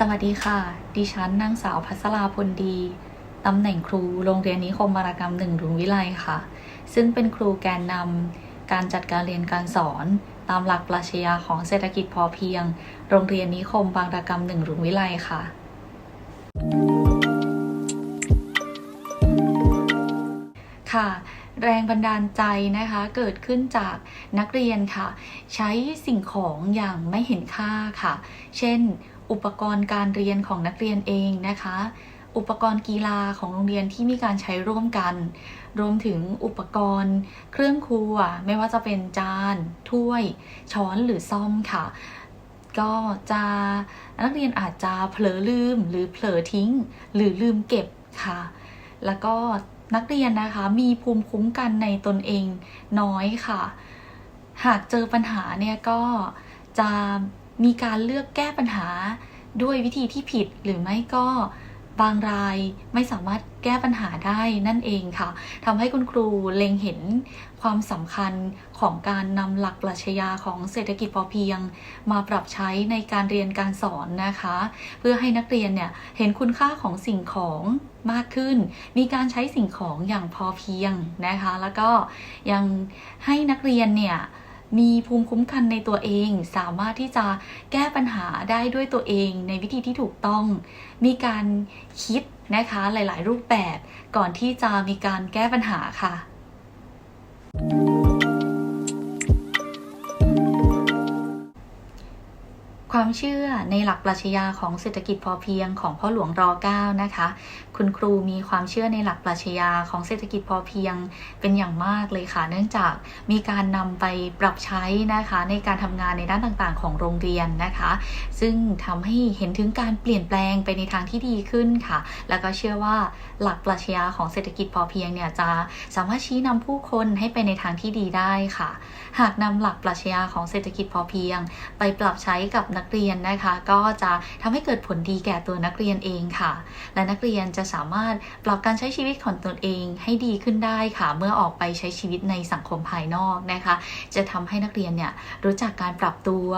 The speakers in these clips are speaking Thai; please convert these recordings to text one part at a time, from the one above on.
สวัสดีค่ะ ดิฉันนางสาวพัสราพลดี ตำแหน่งครูโรงเรียนนิคมวารกรรมหนึ่งรุงวิไลค่ะ ซึ่งเป็นครูแกนนำการจัดการเรียนการสอน ตามหลักปรัชญาของเศรษฐกิจพอเพียง โรงเรียนนิคมบางระกรรมหนึ่งรุงวิไลค่ะ ค่ะแรงบันดาลใจนะคะเกิดขึ้นจากนักเรียนค่ะ ใช้สิ่งของอย่างไม่เห็นค่าค่ะ เช่น อุปกรณ์การเรียนของนักเรียนเองนะคะ อุปกรณ์กีฬาของโรงเรียนที่มีการใช้ร่วมกัน รวมถึงอุปกรณ์ เครื่องครัว ไม่ว่าจะเป็นจาน ถ้วย ช้อนหรือซ่อมค่ะ ก็จะนักเรียนอาจจะเผลอลืมหรือเผลอทิ้ง หรือลืมเก็บค่ะ แล้วก็นักเรียนนะคะมีภูมิคุ้มกันในตนเองน้อยค่ะ หากเจอปัญหาเนี่ยก็จะ มีการเลือกแก้ปัญหาด้วยวิธีที่ผิดหรือไม่ก็บางรายไม่สามารถแก้ปัญหาได้นั่นเองค่ะทำให้คุณครูเล็งเห็นความสำคัญของการนำหลักปรัชญาของเศรษฐกิจพอเพียง มาปรับใช้ในการเรียนการสอนนะคะ เพื่อให้นักเรียนเนี่ยเห็นคุณค่าของสิ่งของมากขึ้น มีการใช้สิ่งของอย่างพอเพียงนะคะ แล้วก็ยังให้นักเรียนเนี่ย มีภูมิคุ้มกันในตัวเอง สามารถที่จะแก้ปัญหาได้ด้วยตัวเองในวิธีที่ถูกต้อง มีการคิดนะคะหลาย ๆ รูปแบบก่อนที่จะมีการแก้ปัญหาค่ะ ความเชื่อในหลักปรัชญาของเศรษฐกิจพอเพียงของพ่อหลวงร9นะคะ คุณครูมีความเชื่อในหลักปรัชญาของเศรษฐกิจพอเพียงเป็นอย่างมากเลยค่ะ เนื่องจากมีการนำไปปรับใช้นะคะในการทำงานในด้านต่างๆ ของโรงเรียนนะคะ ซึ่งทำให้เห็นถึงการเปลี่ยนแปลงไปในทางที่ดีขึ้นค่ะ แล้วก็เชื่อว่าหลักปรัชญาของเศรษฐกิจพอเพียงเนี่ยจะสามารถชี้นำผู้คนให้ไปในทางที่ดีได้ค่ะ หากนำหลักปรัชญาของเศรษฐกิจพอเพียง ไปปรับใช้กับนักเรียนนะคะ ก็จะทำให้เกิดผลดีแก่ตัวนักเรียนเองค่ะ และนักเรียนจะสามารถปรับการใช้ชีวิตของตนเองให้ดีขึ้นได้ค่ะ เมื่อออกไปใช้ชีวิตในสังคมภายนอกนะคะ จะทำให้นักเรียนเนี่ยรู้จักการปรับตัว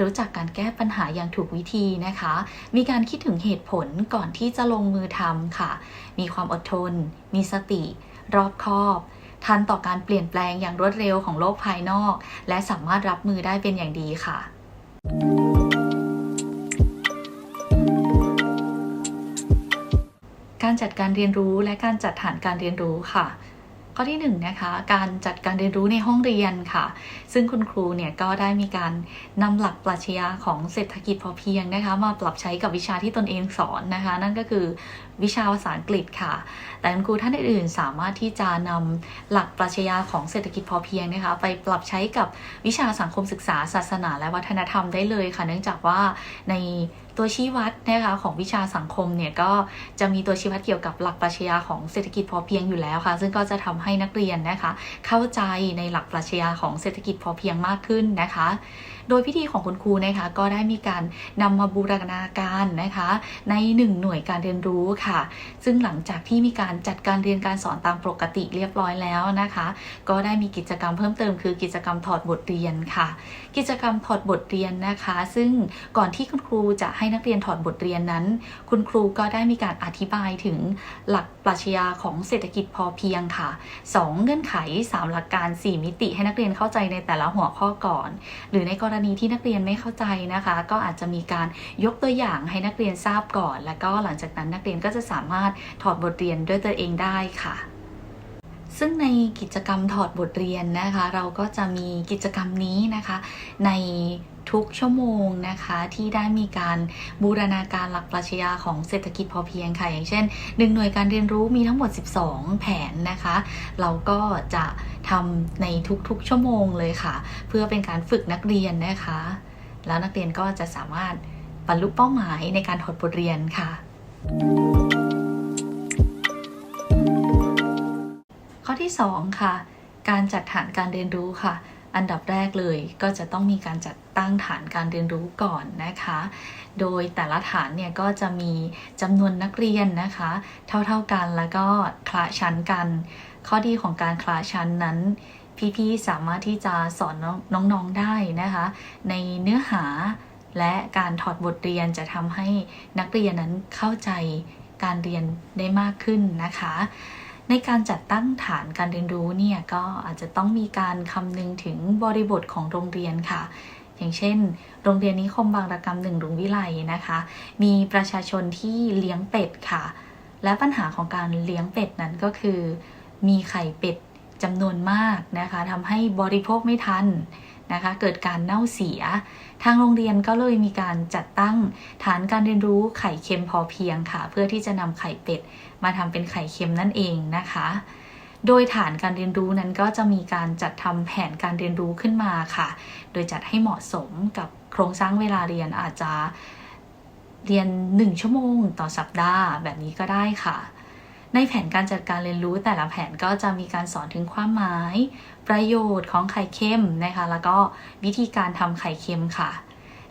รู้จักการแก้ปัญหาอย่างถูกวิธีนะคะ มีการคิดถึงเหตุผลก่อนที่จะลงมือทำค่ะ มีความอดทน มีสติ รอบคอบทันต่อการเปลี่ยนแปลงอย่างรวดเร็วของโลกภายนอก และสามารถรับมือได้เป็นอย่างดีค่ะ การจัดการเรียนรู้และการจัดฐานการเรียนรู้ค่ะ ข้อที่1นนะคะการจัดการเรียนรู้ในห้องเรียนค่ะ ซึ่งคุณครูเนี่ยก็ได้มีการนำหลักปรัชญาของเศรษฐกิจพอเพียงนะคะ มาปรับใช้กับวิชาที่ตนเองสอนนะคะ นั่นก็คือวิชาภาษาอังกฤษค่ะ แต่คุณครูท่านอื่นๆ สามารถที่จะนำหลักปรัชญาของเศรษฐกิจพอเพียงนะคะ ไปปรับใช้กับวิชาสังคมศึกษา ศาสนา และวัฒนธรรมได้เลยค่ะ เนื่องจากว่าใน ตัวชี้วัดนะคะของวิชาสังคมเนี่ยก็จะมีตัวชี้วัดเกี่ยวกับหลักปรัชญาของเศรษฐกิจพอเพียงอยู่แล้วค่ะ ซึ่งก็จะทำให้นักเรียนนะคะ เข้าใจในหลักปรัชญาของเศรษฐกิจพอเพียงมากขึ้นนะคะ โดยพิธีของคุณครูนะคะก็ได้มีการนำมาบูรณาการนะคะ ในหนึ่งหน่วยการเรียนรู้ค่ะ ซึ่งหลังจากที่มีการจัดการเรียนการสอนตามปกติเรียบร้อยแล้วนะคะ ก็ได้มีกิจกรรมเพิ่มเติมคือกิจกรรมถอดบทเรียนค่ะ กิจกรรมถอดบทเรียนนะคะ ซึ่งก่อนที่คุณครูจะให้นักเรียนถอดบทเรียนนั้น คุณครูก็ได้มีการอธิบายถึงหลักปรัชญาของเศรษฐกิจพอเพียงค่ะ 2 เงื่อนไข 3 หลักการ 4 มิติให้นักเรียนเข้าใจในแต่ละหัวข้อก่อน หรือในกรณีที่นักเรียนไม่เข้าใจนะคะ ก็อาจจะมีการยกตัวอย่างให้นักเรียนทราบก่อน แล้วก็หลังจากนั้นนักเรียนก็จะสามารถถอดบทเรียนด้วยตัวเองได้ค่ะ ซึ่งในกิจกรรมถอดบทเรียนนะคะ เราก็จะมีกิจกรรมนี้นะคะ ในทุกชั่วโมงนะคะที่ได้มีการบูรณาการหลักปรัชญาของเศรษฐกิจพอเพียงค่ะ อย่างเช่นหนึ่งหน่วยการเรียนรู้มีทั้งหมด 12 แผนนะคะ เราก็จะทำในทุกๆชั่วโมงเลยค่ะ เพื่อเป็นการฝึกนักเรียนนะคะ แล้วนักเรียนก็จะสามารถบรรลุเป้าหมายในการถอดบทเรียนค่ะข้อ ที่2ค่ะ การจัดฐานการเรียนรู้ค่ะ อันดับแรกเลยก็จะต้องมีการจัดตั้งฐานการเรียนรู้ก่อนนะคะ โดยแต่ละฐานเนี่ยก็จะมีจำนวนนักเรียนนะคะ เท่าๆกันแล้วก็คละชั้นกัน ข้อดีของการคละชั้นนั้นพี่ๆสามารถที่จะสอนน้องๆได้นะคะ ในเนื้อหาและการถอดบทเรียนจะทำให้นักเรียนนั้นเข้าใจการเรียนได้มากขึ้นนะคะ ในการจัดตั้งฐานการเรียนรู้เนี่ยก็อาจจะต้องมีการคำนึงถึงบริบทของโรงเรียนค่ะ อย่างเช่น โรงเรียนนิคมบางระกรรมหนึ่งรุงวิไลนะคะ มีประชาชนที่เลี้ยงเป็ดค่ะ และปัญหาของการเลี้ยงเป็ดนั้นก็คือ มีไข่เป็ด จำนวนมากนะคะทำให้บริโภคไม่ทันนะคะเกิดการเน่าเสีย ทางโรงเรียนก็เลยมีการจัดตั้งฐานการเรียนรู้ไข่เค็มพอเพียงค่ะ เพื่อที่จะนำไข่เป็ด มาทำเป็นไข่เค็มนั่นเองนะคะ โดยฐานการเรียนรู้นั้นก็จะมีการจัดทำแผนการเรียนรู้ขึ้นมาค่ะ โดยจัดให้เหมาะสมกับโครงสร้างเวลาเรียนอาจจะเรียน 1 ชั่วโมงต่อสัปดาห์แบบนี้ก็ได้ค่ะ ในแผนการจัดการเรียนรู้แต่ละแผนก็จะมีการสอนถึงความหมาย ประโยชน์ของไข่เค็มนะคะ แล้วก็วิธีการทำไข่เค็มค่ะ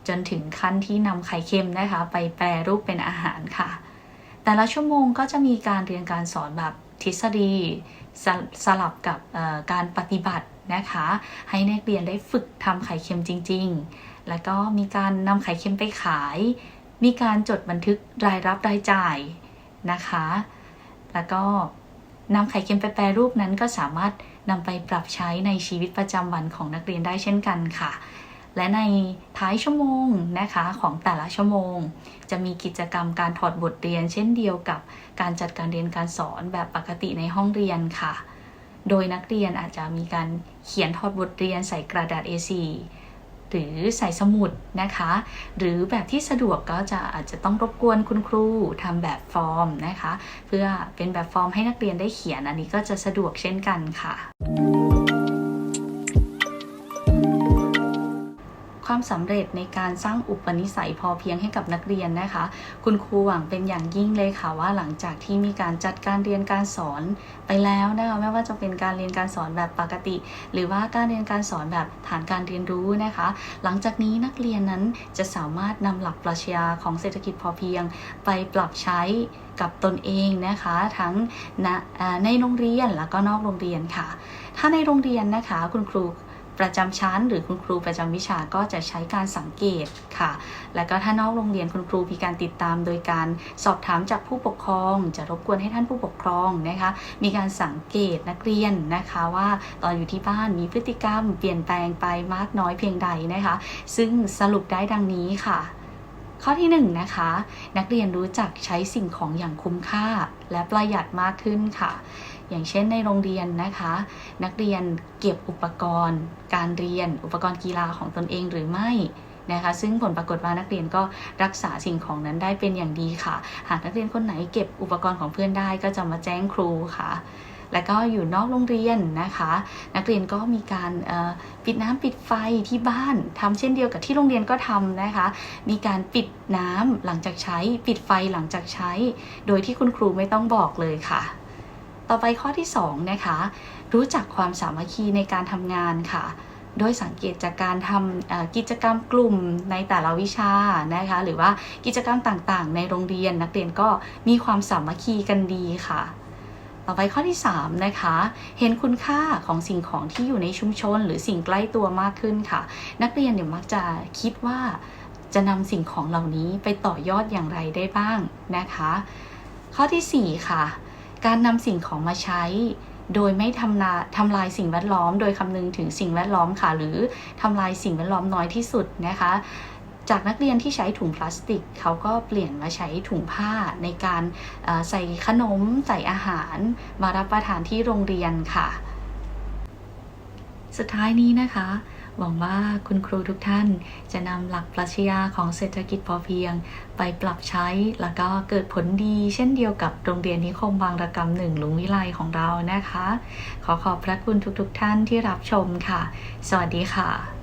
จนถึงขั้นที่นำไข่เค็มนะคะ ไปแปรรูปเป็นอาหารค่ะ แต่ละชั่วโมงก็จะมีการเรียนการสอนแบบทฤษฎีสสลับกับการปฏิบัตินะคะ ให้นักเรียนได้ฝึกทำไข่เค็มจริง ๆ แล้วก็มีการนำไข่เค็มไปขาย มีการจดบันทึกรายรับรายจ่ายนะคะ แล้วก็นำไข่เค็มไปแปรรูปนั้นก็สามารถนำไปปรับใช้ในชีวิตประจำวันของนักเรียนได้เช่นกันค่ะ และในท้ายชั่วโมงนะคะของแต่ละชั่วโมง จะมีกิจกรรมการถอดบทเรียน เช่นเดียวกับการจัดการเรียนการสอนแบบปกติในห้องเรียนค่ะ โดยนักเรียนอาจจะมีการเขียนถอดบทเรียนใส่กระดาษ A4 หรือใส่สมุดนะคะ หรือแบบที่สะดวกก็จะอาจจะต้องรบกวนคุณครูทำแบบฟอร์มนะคะ เพื่อเป็นแบบฟอร์มให้นักเรียนได้เขียนอันนี้ก็จะสะดวกเช่นกันค่ะ ความสำเร็จในการสร้างอุปนิสัยพอเพียงให้กับนักเรียนนะคะ คุณครูหวังเป็นอย่างยิ่งเลยค่ะว่าหลังจากที่มีการจัดการเรียนการสอนไปแล้วนะคะไม่ว่าจะเป็นการเรียนการสอนแบบปกติ หรือว่าการเรียนการสอนแบบฐานการเรียนรู้นะคะ หลังจากนี้นักเรียนนั้นจะสามารถนำหลักปรัชญาของเศรษฐกิจพอเพียง ไปปรับใช้กับตนเองนะคะ ทั้งในโรงเรียนแล้วก็นอกโรงเรียนค่ะ ถ้าในโรงเรียนนะคะคุณครู ประจำชั้น หรือคุณครูประจำวิชาก็จะใช้การสังเกตค่ะ แล้วก็ถ้านอกโรงเรียนคุณครูมีการติดตาม โดยการสอบถามจากผู้ปกครอง จะรบกวนให้ท่านผู้ปกครองนะคะ มีการสังเกตนักเรียนนะคะว่าตอนอยู่ที่บ้านมีพฤติกรรม เปลี่ยนแปลงไปมากน้อยเพียงใดนะคะ ซึ่งสรุปได้ดังนี้ค่ะ ข้อที่1นนะคะ นักเรียนรู้จักใช้สิ่งของอย่างคุ้มค่า และประหยัดมากขึ้นค่ะ อย่างเช่นในโรงเรียนนะคะ นักเรียนเก็บอุปกรณ์ การเรียน อุปกรณ์กีฬาของตนเองหรือไม่นะคะซึ่งผลปรากฏว่านักเรียนก็รักษาสิ่งของนั้นได้เป็นอย่างดีค่ะ หากนักเรียนคนไหนเก็บอุปกรณ์ของเพื่อนได้ก็จะมาแจ้งครูค่ะ แล้วก็อยู่นอกโรงเรียนนะคะ นักเรียนก็มีการปิดน้ำปิดไฟที่บ้านทำเช่นเดียวกับที่โรงเรียนก็ทำนะคะ มีการปิดน้ำหลังจากใช้ ปิดไฟหลังจากใช้ โดยที่คุณครูไม่ต้องบอกเลยค่ะ ต่อไปข้อที่2นะคะรู้จักความสามัคคีในการทำงานค่ะโดยสังเกตจากการทำกิจกรรมกลุ่มในแต่ละวิชานะคะ หรือว่ากิจกรรมต่างๆ ในโรงเรียนนักเรียนก็มีความสามัคคีกันดีค่ะ ต่อไปข้อที่3นะคะ เห็นคุณค่าของสิ่งของที่อยู่ในชุมชน หรือสิ่งใกล้ตัวมากขึ้นค่ะ นักเรียนเนี่ยมักจะคิดว่าจะนำสิ่งของเหล่านี้ไปต่อยอดอย่างไรได้บ้างนะคะ ข้อที่4ค่ะ การนำสิ่งของมาใช้โดยไม่ทำนาทำลายสิ่งแวดล้อม โดยคำนึงถึงสิ่งแวดล้อมค่ะ หรือทำลายสิ่งแวดล้อมน้อยที่สุดนะคะ จากนักเรียนที่ใช้ถุงพลาสติกเขาก็เปลี่ยนมาใช้ถุงผ้าในการใส่ขนมใส่อาหาร มารับประทานที่โรงเรียนค่ะ สุดท้ายนี้นะคะหวังว่าคุณครูทุกท่านจะนำหลักปรัชญาของเศรษฐกิจพอเพียง ไปปรับใช้แล้วก็เกิดผลดี เช่นเดียวกับโรงเรียนนิคมบางระกรรมหนึ่งลุงวิไลของเรานะคะ ขอขอบพระคุณทุกๆทท่านที่รับชมค่ะ สวัสดีค่ะ